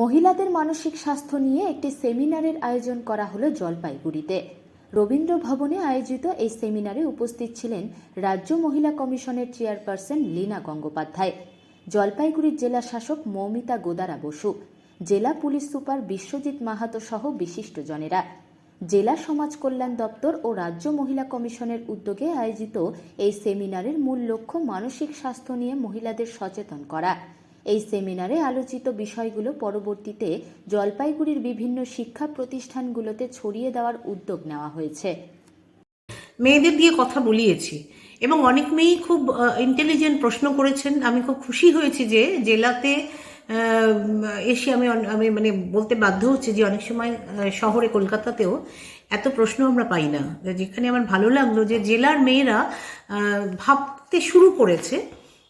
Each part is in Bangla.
মহিলাদের মানসিক স্বাস্থ্য নিয়ে একটি সেমিনারের আয়োজন করা হলো জলপাইগুড়িতে। রবীন্দ্র ভবনে আয়োজিত এই সেমিনারে উপস্থিত ছিলেন রাজ্য মহিলা কমিশনের চেয়ারপারসন লীনা গঙ্গোপাধ্যায়, জলপাইগুড়ির জেলা শাসক মৌমিতা গোদারা বসু, জেলা পুলিশ সুপার বিশ্বজিৎ মাহাতো সহ বিশিষ্টজনেরা। জেলা সমাজ কল্যাণ দপ্তর ও রাজ্য মহিলা কমিশনের উদ্যোগে আয়োজিত এই সেমিনারের মূল লক্ষ্য মানসিক স্বাস্থ্য নিয়ে মহিলাদের সচেতন করা। এই সেমিনারে আলোচিত বিষয়গুলো পরবর্তীতে জলপাইগুড়ির বিভিন্ন শিক্ষা প্রতিষ্ঠানগুলোতে ছড়িয়ে দেওয়ার উদ্যোগ নেওয়া হয়েছে। মেয়েদের দিয়ে কথা বলিয়েছি এবং অনেক মেয়েই খুব ইন্টেলিজেন্ট প্রশ্ন করেছেন। আমি খুব খুশি হয়েছি যে জেলাতে এসে আমি আমি মানে বলতে বাধ্য হচ্ছে যে অনেক সময় শহরে কলকাতাতেও এত প্রশ্ন আমরা পাই না। যেখানে আমার ভালো লাগল যে জেলার মেয়েরা ভাবতে শুরু করেছে।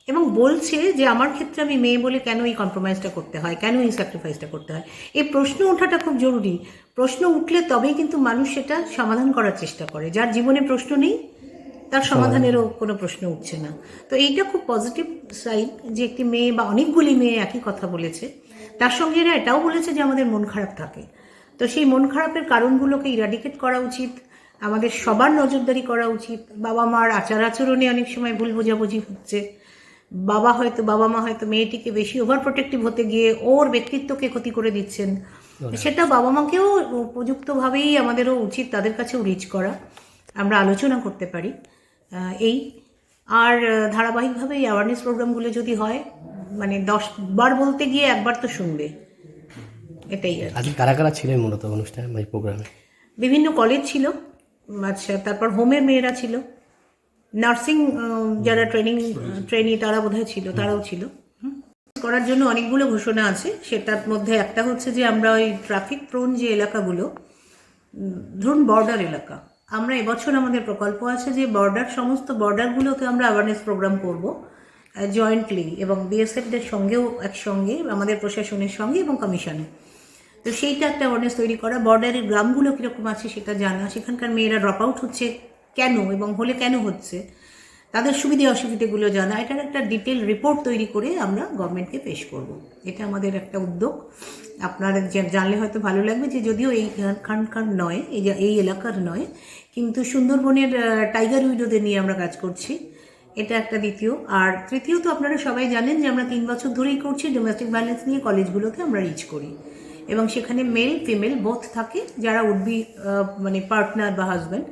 এবং বলছে যে আমার ক্ষেত্রে আমি মেয়ে বলে কেন এই কম্প্রোমাইজটা করতে হয়? কেন এই স্যাক্রিফাইসটা করতে হয়? এই প্রশ্ন ওঠাটা খুব জরুরি। প্রশ্ন উঠলে তবেই কিন্তু মানুষ সেটা সমাধান করার চেষ্টা করে। যার জীবনে প্রশ্ন নেই তার সমাধানেরও কোনো প্রশ্ন উঠছে না। তো এইটা খুব পজিটিভ সাইড যে একটি মেয়ে বা অনেকগুলি মেয়ে একই কথা বলেছে। তার সঙ্গে এরা এটাও বলেছে যে আমাদের মন খারাপ থাকে। তো সেই মন খারাপের কারণগুলোকে ইরাডিকেট করা উচিত আমাদের সবার নজরদারি করা উচিত। বাবা মার আচার আচরণে অনেক সময় ভুল বোঝাবুঝি হচ্ছে। বাবা হয়তো বাবা মা হয়তো মেয়েটিকে বেশি ওভার প্রোটেক্টিভ হতে গিয়ে ওর ব্যক্তিত্বকে ক্ষতি করে দিচ্ছেন। সেটা বাবা মাকেও উপযুক্তভাবেই আমাদেরও উচিত তাদের কাছেও রিচ করা। আমরা আলোচনা করতে পারি এই। আর ধারাবাহিকভাবে এই অ্যাওয়ারনেস প্রোগ্রামগুলো যদি হয় মানে দশ বার বলতে গিয়ে একবার তো শুনবে। এটাই আর। আজকে কারা কারা ছিলেন মূলত অনুষ্ঠানে প্রোগ্রামে বিভিন্ন কলেজ ছিল আচ্ছা তারপর হোমের মেয়েরা ছিল। নার্সিং যারা ট্রেনিং ট্রেনি তারা বোধহয় ছিল তারাও ছিল। করার জন্য অনেকগুলো ঘোষণা আছে। সেটার মধ্যে একটা হচ্ছে যে আমরা ওই ট্রাফিক প্রোন যে এলাকাগুলো ধরুন বর্ডার এলাকা আমরা এবছর আমাদের প্রকল্প আছে যে বর্ডার সমস্ত বর্ডারগুলোতে আমরা অ্যাওয়ারনেস প্রোগ্রাম করব জয়েন্টলি এবং বিএসএফদের সঙ্গেও একসঙ্গে আমাদের প্রশাসনের সঙ্গে এবং কমিশনে তো সেইটা একটা অ্যাওয়ারনেস তৈরি করা। বর্ডারের গ্রামগুলো কীরকম আছে সেটা জানা। সেখানকার মেয়েরা ড্রপ আউট হচ্ছে। কেন এবং হলে কেন হচ্ছে, তাদের সুবিধে অসুবিধেগুলো জানা, এটার একটা ডিটেল রিপোর্ট তৈরি করে আমরা গভর্নমেন্টকে পেশ করব। এটা আমাদের একটা উদ্যোগ। আপনারা জানলে হয়তো ভালো লাগবে যে যদিও এই এইখানকার নয়, এই এই এলাকার নয়, কিন্তু সুন্দরবনের টাইগার উইডোদের নিয়ে আমরা কাজ করছি। এটা একটা দ্বিতীয়। আর তৃতীয়ত আপনারা সবাই জানেন যে আমরা তিন বছর ধরেই করছি ডোমেস্টিক ভায়োলেন্স নিয়ে কলেজগুলোতে আমরা রিচ করি। এবং সেখানে মেল ফিমেল বোথ থাকে, যারা উড বি মানে পার্টনার বা হাজব্যান্ড